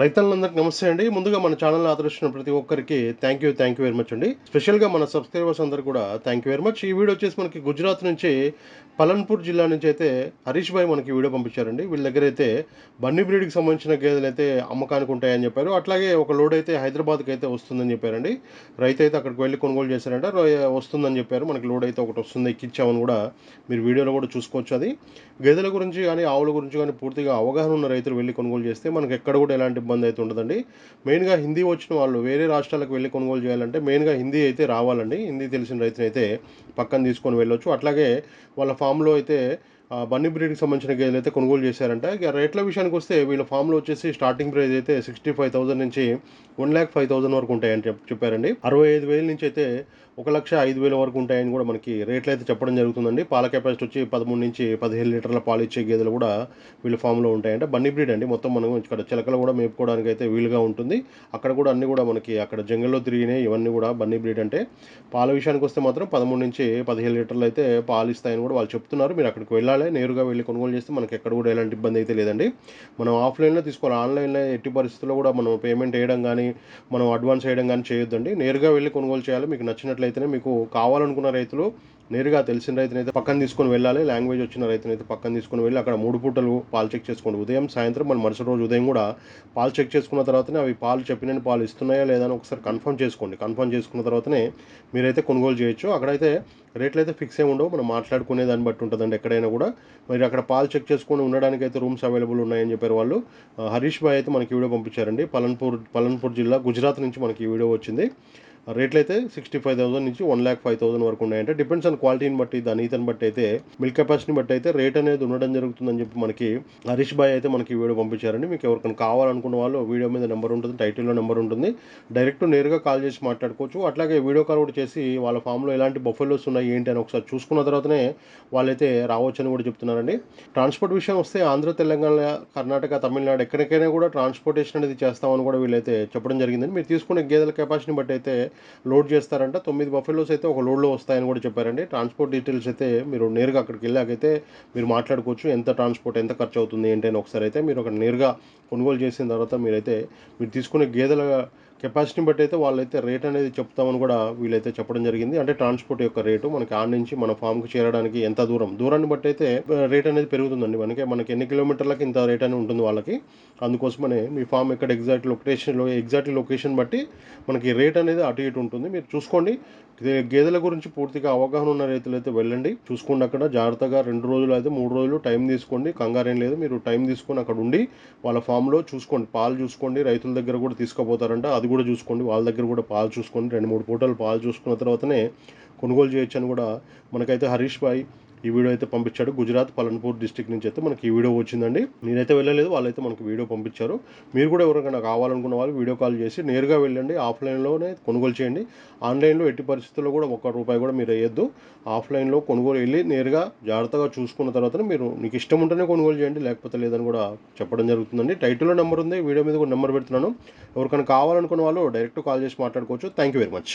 రైతులందరికీ నమస్తే అండి. ముందుగా మన ఛానల్ ఆదరిస్తున్న ప్రతి ఒక్కరికి thank you thank you very much అండి. స్పెషల్గా మన సబ్స్క్రైబర్స్ అందరు కూడా థ్యాంక్ యూ వెరీ మచ్ ఈ వీడియో వచ్చేసి మనకి గుజరాత్ నుంచి పలన్పూర్ జిల్లా నుంచి అయితే హరీష్ భాయ్ మనకి వీడియో పంపించారండి. వీళ్ళ దగ్గర అయితే బన్నీ బ్రీడ్కి సంబంధించిన గేదెలు అయితే అమ్మకానికి ఉంటాయని చెప్పారు. అట్లాగే ఒక లోడ్ అయితే హైదరాబాద్కి అయితే వస్తుందని చెప్పారండి. రైతు అయితే అక్కడికి వెళ్ళి కొనుగోలు చేశారంట. వస్తుందని చెప్పారు. మనకి లోడ్ అయితే ఒకటి వస్తుంది ఎక్కించామని కూడా మీరు వీడియోలో కూడా చూసుకోవచ్చు అది. గేదెల గురించి కానీ ఆవుల గురించి కానీ పూర్తిగా అవగాహన ఉన్న రైతులు వెళ్ళి కొనుగోలు చేస్తే మనకి ఎక్కడ కూడా ఎలాంటి ఇబ్బంది అయితే ఉండదండి. మెయిన్గా హిందీ వచ్చిన వాళ్ళు వేరే రాష్ట్రాలకు వెళ్ళి కొనుగోలు చేయాలంటే మెయిన్గా హిందీ అయితే రావాలండి. హిందీ తెలిసిన రైతునైతే పక్కన తీసుకొని వెళ్ళొచ్చు. అట్లాగే వాళ్ళ ఫామ్లో అయితే బన్నీ బ్రీడ్కి సంబంధించిన గేదెలు అయితే కొనుగోలు చేశారంట. ఇక రేట్ల విషయానికి వస్తే వీళ్ళ ఫామ్లో వచ్చేసి స్టార్టింగ్ ప్రైస్ అయితే సిక్స్టీ ఫైవ్ థౌసండ్ నుంచి వన్ ల్యాక్ ఫైవ్ థౌసండ్ వరకు ఉంటాయని చెప్ చెప్పారండి. అరవై ఐదు వేల నుంచి అయితే ఒక లక్ష ఐదు వేల వరకు ఉంటాయని కూడా మనకి రేట్లు అయితే చెప్పడం జరుగుతుందండి. పాల కెపాసిటీ వచ్చి పదమూడు నుంచి పదిహేను లీటర్ల పాలు ఇచ్చే గేదెలు కూడా వీళ్ళ ఫామ్లో ఉంటాయంటే. బన్నీ బ్రీడ్ అండి. మొత్తం మనం ఇక్కడ చిలకలు కూడా మేపుకోవడానికి అయితే వీలుగా ఉంటుంది. అక్కడ కూడా అన్ని కూడా మనకి అక్కడ జంగల్లో తిరిగినాయి. ఇవన్నీ కూడా బన్నీ బ్రీడ్ అంటే పాల విషయానికి వస్తే మాత్రం పదమూడు నుంచి పదిహేను లీటర్లు అయితే పాలు ఇస్తాయని కూడా వాళ్ళు చెప్తున్నారు. మీరు అక్కడికి వెళ్ళాలి నేరుగా వెళ్ళి కొనుగోలు చేస్తే మనకి ఎక్కడ కూడా ఎలాంటి ఇబ్బంది అయితే లేదండి. మనం ఆఫ్లైన్లో తీసుకోవాలి ఆన్లైన్లో ఎట్టి పరిస్థితుల్లో కూడా మనం పేమెంట్ వేయడం కానీ మనం అడ్వాన్స్ వేయడం కానీ చేయొద్దండి. నేరుగా వెళ్ళి కొనుగోలు చేయాలి. మీకు నచ్చినట్లయితేనే మీకు కావాలనుకున్న రైతులు నేరుగా తెలిసిన రైతునైతే పక్కన తీసుకొని వెళ్ళాలి. లాంగ్వేజ్ వచ్చిన రైతునైతే పక్కన తీసుకొని వెళ్ళి అక్కడ మూడు పూటలు పాలు చెక్ చేసుకోండి. ఉదయం సాయంత్రం మన మరుసటి రోజు ఉదయం కూడా పాలు చెక్ చేసుకున్న తర్వాతనే అవి పాలు చెప్పిన పాలు ఇస్తున్నాయా లేదా అని ఒకసారి కన్ఫర్మ్ చేసుకోండి. కన్ఫర్మ్ చేసుకున్న తర్వాతనే మీరైతే కొనుగోలు చేయొచ్చు. అక్కడైతే రేట్లు అయితే ఫిక్స్ అయి ఉండవు. మనం మాట్లాడుకునే దాన్ని బట్టి ఉంటుందండి ఎక్కడైనా కూడా. మరి అక్కడ పాలు చెక్ చేసుకొని ఉండడానికి అయితే రూమ్స్ అవైలబుల్ ఉన్నాయని చెప్పారు వాళ్ళు. హరీష్ భాయ్ అయితే మనకి వీడియో పంపించారండి. పలన్పూర్ పలన్పూర్ జిల్లా గుజరాత్ నుంచి మనకి ఈ వీడియో వచ్చింది. రేట్లు అయితే సిక్స్టీ ఫైవ్ థౌసండ్ నుంచి వన్ ల్యాక్ ఫైవ్ థౌసండ్ వరకు ఉన్నాయంటే. డిపెండ్స్ ఆన్ క్వాలిటీని బట్టి దాని ఈతని బట్టి అయితే మిల్క్ కెపాసిటీని బట్టి అయితే రేట్ అనేది ఉండడం జరుగుతుందని చెప్పి మనకి హరీష్ భాయ్ అయితే మనకి వీడియో పంపించారండి. మీకు ఎవరికైనా కావాలనుకున్న వాళ్ళు వీడియో మీద నెంబర్ ఉంటుంది టైటిల్లో నెంబర్ ఉంటుంది. డైరెక్ట్ నేరుగా కాల్ చేసి మాట్లాడుకోవచ్చు. అట్లాగే వీడియో కాల్ కూడా చేసి వాళ్ళ ఫామ్లో ఎలాంటి బఫెలోస్ ఉన్నాయి ఏంటి అని ఒకసారి చూసుకున్న తర్వాతనే వాళ్ళైతే రావచ్చని కూడా చెప్తున్నారండి. ట్రాన్స్పోర్ట్ విషయం వస్తే ఆంధ్ర తెలంగాణ కర్ణాటక తమిళనాడు ఎక్కడికైనా కూడా ట్రాన్స్పోర్టేషన్ అనేది చేస్తామని కూడా వీళ్ళైతే చెప్పడం జరిగిందండి. మీరు తీసుకునే గేదెల కెపాసిటీని బట్టి అయితే లోడ్ చేస్తారంట. తొమ్మిది బఫెలోస్ అయితే ఒక లోడ్లో వస్తాయని కూడా చెప్పారండి. ట్రాన్స్పోర్ట్ డీటెయిల్స్ అయితే మీరు నేరుగా అక్కడికి వెళ్ళాకైతే మీరు మాట్లాడుకోవచ్చు. ఎంత ట్రాన్స్పోర్ట్ ఎంత ఖర్చు అవుతుంది ఏంటి అని ఒకసారి అయితే మీరు అక్కడ నేరుగా కొనుగోలు చేసిన తర్వాత మీరైతే మీరు తీసుకునే గేదెల కెపాసిటీని బట్టి అయితే వాళ్ళైతే రేట్ అనేది చెప్తామని కూడా వీళ్ళైతే చెప్పడం జరిగింది. అంటే ట్రాన్స్పోర్ట్ యొక్క రేటు మనకి ఆడ నుంచి మన ఫామ్కి చేరడానికి ఎంత దూరం? దూరాన్ని బట్టి అయితే రేట్ అనేది పెరుగుతుందండి. మనకి మనకి ఎన్ని కిలోమీటర్లకి ఇంత రేట్ అనేది ఉంటుంది వాళ్ళకి. అందుకోసమనే మీ ఫామ్ ఎక్కడ ఎగ్జాక్ట్ లొకేషన్లో ఎగ్జాక్ట్ లొకేషన్ బట్టి మనకి రేట్ అనేది అటు ఇటు ఉంటుంది. మీరు చూసుకోండి. గేదెల గురించి పూర్తిగా అవగాహన ఉన్న రైతులు అయితే వెళ్ళండి. చూసుకోండి అక్కడ. జాగ్రత్తగా రెండు రోజులు అయితే మూడు రోజులు టైం తీసుకోండి. కంగారేం లేదు. మీరు టైం తీసుకొని అక్కడ ఉండి వాళ్ళ ఫామ్లో చూసుకోండి. పాలు చూసుకోండి. రైతుల దగ్గర కూడా తీసుకుపోతారంట. అది కూడా చూసుకోండి. వాళ్ళ దగ్గర కూడా పాలు చూసుకోండి. రెండు మూడు పూటలు పాలు చూసుకున్న తర్వాతనే కొనుగోలు చేయొచ్చు అని కూడా మనకైతే హరీష్ భాయ్ ఈ వీడియో అయితే పంపించాడు. గుజరాత్ పలన్పూర్ డిస్టిక్ నుంచి అయితే మనకి ఈ వీడియో వచ్చిందండి. నేనైతే వెళ్ళలేదు వాళ్ళైతే మనకి వీడియో పంపించారు. మీరు కూడా ఎవరికైనా కావాలనుకున్న వాళ్ళు వీడియో కాల్ చేసి నేరుగా వెళ్ళండి. ఆఫ్లైన్లోనే కొనుగోలు చేయండి. ఆన్లైన్లో ఎట్టి పరిస్థితుల్లో కూడా ఒక్క రూపాయి కూడా మీరు వేయొద్దు. ఆఫ్లైన్లో కొనుగోలు వెళ్ళి నేరుగా జాగ్రత్తగా చూసుకున్న తర్వాత మీరు మీకు ఇష్టం ఉంటేనే కొనుగోలు చేయండి లేకపోతే లేదని కూడా చెప్పడం జరుగుతుందండి. టైటిల్లో నెంబర్ ఉంది వీడియో మీద కూడా నెంబర్ పెడుతున్నాను. ఎవరికైనా కావాలనుకున్న వాళ్ళు డైరెక్ట్ కాల్ చేసి మాట్లాడుకోవచ్చు. Thank you very much.